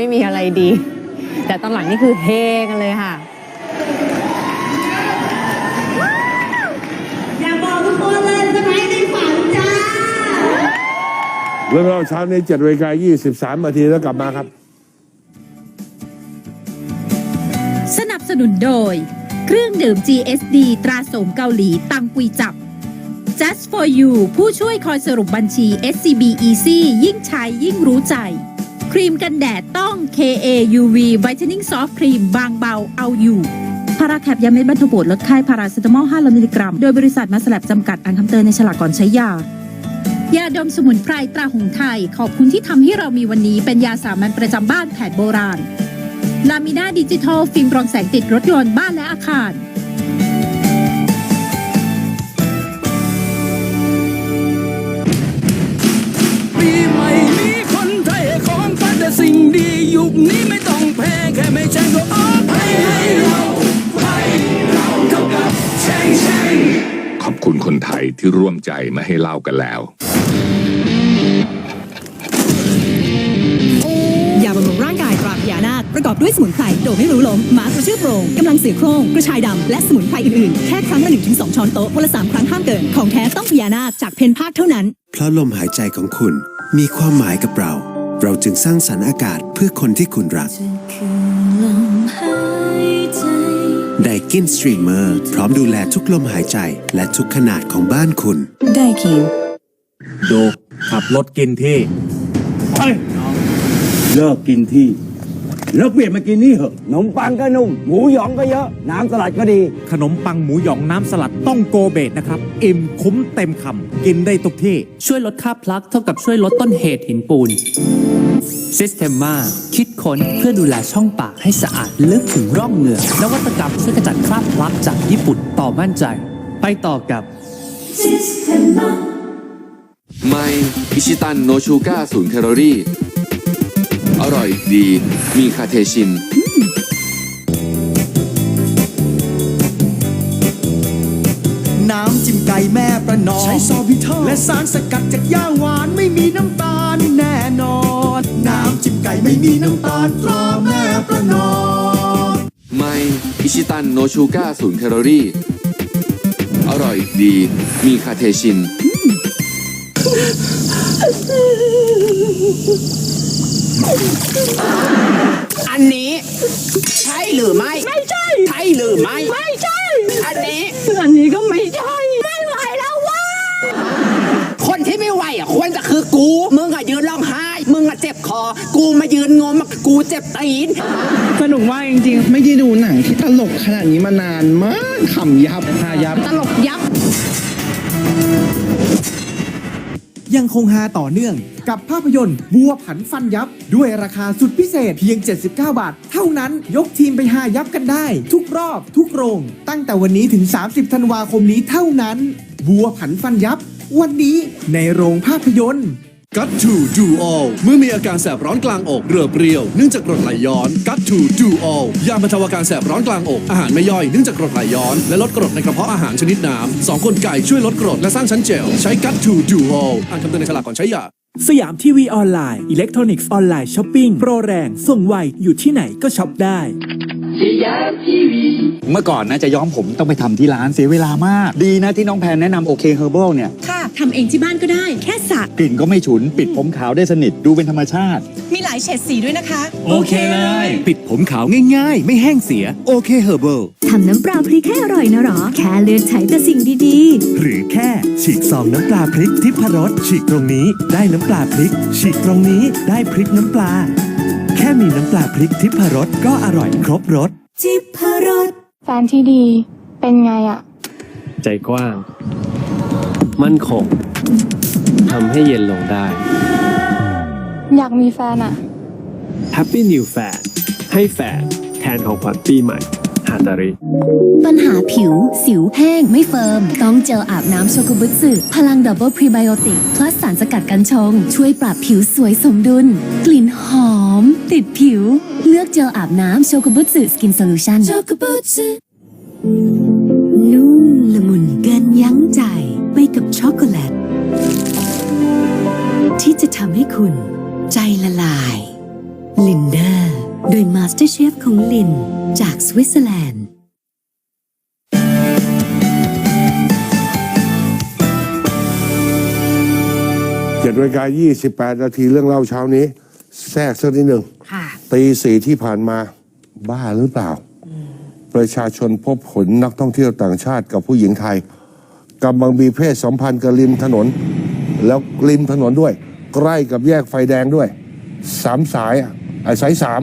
ไม่มีอะไรดี แต่ตอนหลังนี่คือเฮกันเลยค่ะอยากบอกทุกคนเลยสมัยในฝันจ้าเรื่องรอบเช้านี้7นาฬิกา23นาทีแล้วกลับมาครับ สนับสนุนโดย เครื่องดื่ม GSD ตราโสมเกาหลีตังกุยจับ Just for you ผู้ช่วยคอยสรุปบัญชี SCB Easy ยิ่งใช้ยิ่งรู้ใจ ครีมกันแดดต้อง KA UV Whitening Soft Cream บางเบาเอาอยู่พาราแคปยาเม็ดบรรเทาปวดลดไข้พาราเซตามอล5มิลลิกรัม โดยบริษัทมาสแลบจำกัดอ่านคำเตือนในฉลากก่อนใช้ยา ยาดมสมุนไพรตราหงส์ไทย ขอบคุณที่ทำให้เรามีวันนี้เป็นยาสามัญประจำบ้านแผนโบราณลามิน่าดิจิทัลฟิล์มรองแสงติดรถยนต์บ้านและอาคาร ขอบคุณคนไทยที่ร่วมใจมาให้เล่ากันแล้ว ยาบำรุงร่างกายตราพญานาคประกอบด้วยสมุนไพรโดยไม่รู้ล้มม้ากระชื่อโปร่งกำลังเสือโครงกระชายดำและสมุนไพรอื่นๆ แค่ครั้งละ1-2ช้อนโต๊ะวันละ3ครั้งห้ามเกิน ของแท้ต้องพญานาคจากเพนภาคเท่านั้น เพราะลมหายใจของคุณมีความหมายกับเรา เราจึงสร้างสรรค์อากาศเพื่อคนที่คุณรัก กินสตรีมเมอร์พร้อมดูแลทุกลมหายใจและทุกขนาดของบ้านคุณ ได้คิว ดูขับรถกินที่เลิกกินที่แล้วเปลี่ยนมากินนี่เหอะขนมปังก็นุ่ม หมูหยองก็เยอะ น้ำสลัดก็ดี ขนมปังหมูหยองน้ำสลัดต้องโกเบตนะครับ อิ่มคุ้มเต็มคำกินได้ทุกที่ ช่วยลดค่าพลักเท่ากับช่วยลดต้นเหตุหินปูน Systema คิด ค้นเพื่อดูแลช่องปากให้สะอาดลึกถึงร่องเหงือกนวัตกรรมช่วยขจัดคราบพลักจากญี่ปุ่นต่อมั่นใจ ไปต่อกับไมอิชิตันโนชูก้าศูนย์แคลอรี่ อร่อยดี มีคาเทชินน้ำจิ้มไก่แม่ประนอมใช้ซอบิทอและสารสกัดจากย่าหวานไม่มีน้ำตาล ก่ไม่มีน้ำตาลตราแม่ประนอมไมอิชิตันโนชูก้าศูนย์แคลอรี่ อร่อยดี มีคาเทชิน อันนี้ ใช่หรือไม่ ไม่ใช่ ใช่หรือไม่ ไม่ใช่ อันนี้ อันนี้ก็ไม่ใช่ ไม่ไหวแล้วว่า คนที่ไม่ไหวอะควรจะคือกู มึงอะยืนร้อง กูมายืนงมกูเจ็บตีนสนุกมากจริงๆไม่ได้ดูหนังที่ตลกขนาดนี้มานานมากขำยับฮายับตลกยับ ยังคงฮาต่อเนื่องกับภาพยนตร์บัวผันฟันยับ ด้วยราคาสุดพิเศษเพียง 79 บาท เท่านั้นยกทีมไปหายับกันได้ ทุกรอบทุกโรง ตั้งแต่วันนี้ถึง 30 ธันวาคมนี้เท่านั้น บัวผันฟันยับ วันนี้ในโรงภาพยนตร์ กัตทูดูออลเมื่อมีอาการแสบร้อนกลางอกเรือเปรี้ยวเนื่องจากกรดไหลย้อนกัตทูดูออลยาบรรเทาอาการแสบร้อนกลางอกอาหารไม่ย่อยเนื่องจากกรดไหลย้อน และลดกรดในกระเพาะอาหารชนิดน้ำสองกลไก่ช่วยลดกรดและสร้างชั้นเจลใช้กัตทูดูออลอ่านคำเตือนในฉลากก่อนใช้ยาสยามทีวีออนไลน์อิเล็กทรอนิกส์ออนไลน์ช้อปปิ้งโปรแรงส่งไวอยู่ที่ไหนก็ช็อปได้เมื่อก่อนนะจะย้อมผมต้องไปทำที่ร้านเสียเวลามาก ดีนะที่น้องแพนแนะนำโอเคเฮอร์เบิลเนี่ยค่ะ ทำเองที่บ้านก็ได้ แค่สระกลิ่นก็ไม่ฉุน ปิดผมขาวได้สนิท ดูเป็นธรรมชาติ มีหลายเฉดสีด้วยนะคะ โอเคเลย ปิดผมขาวง่ายๆ ไม่แห้งเสีย โอเคเฮอร์เบิลทำน้ำปลาพริกให้อร่อยนะหรอ แค่เลือกใช้แต่สิ่งดีหรือแค่ฉีกซองน้ำปลาพริกทิพรสฉีกตรงนี้ ได้น้ำปลาพริก ฉีกตรงนี้ได้พริกน้ำปลา แค่มีน้ำปลาพริกทิพรสก็อร่อยครบรสๆจิบพรสแฟนที่ดีเป็นไงอะใจกว้าง มั่นคงทำให้เย็นลงได้ อยากมีแฟนอะ Happy New Fan ให้แฟนแทนของขวัญปีใหม่ฮาตาริ ปัญหาผิว สิวแห้ง ไม่เฟิร์ม ต้องเจลอาบน้ำโชกุบุสึพลังดับเบิลพรีไบโอติก พลัสสารสกัดกันชง ช่วยปรับผิวสวยสมดุล กลิ่นหอม ติดผิว เลือกเจลอาบน้ำโชกุบุสึสกินโซลูชันโชกุบุสึนุ่ม ละมุนเกินยั้งใจไปกับช็อกโกแลต ที่จะทำให้คุณใจละลาย ลินเดอร์ โดยมาสเตอร์เชฟของลิน จากสวิตเซอร์แลนด์เจ็ดนาฬิกา28 นาทีเรื่องเล่าเช้านี้ แทรกสักนิดหนึ่งค่ะตีสี่ที่ผ่านมาบ้าหรือเปล่า ประชาชนพบผลนักท่องเที่ยวต่างชาติกับผู้หญิงไทยกำลังมีเพศสัมพันธ์กับริมถนน แล้วริมถนนด้วย ใกล้กับแยกไฟแดงด้วยสามสายอะอะสายสาม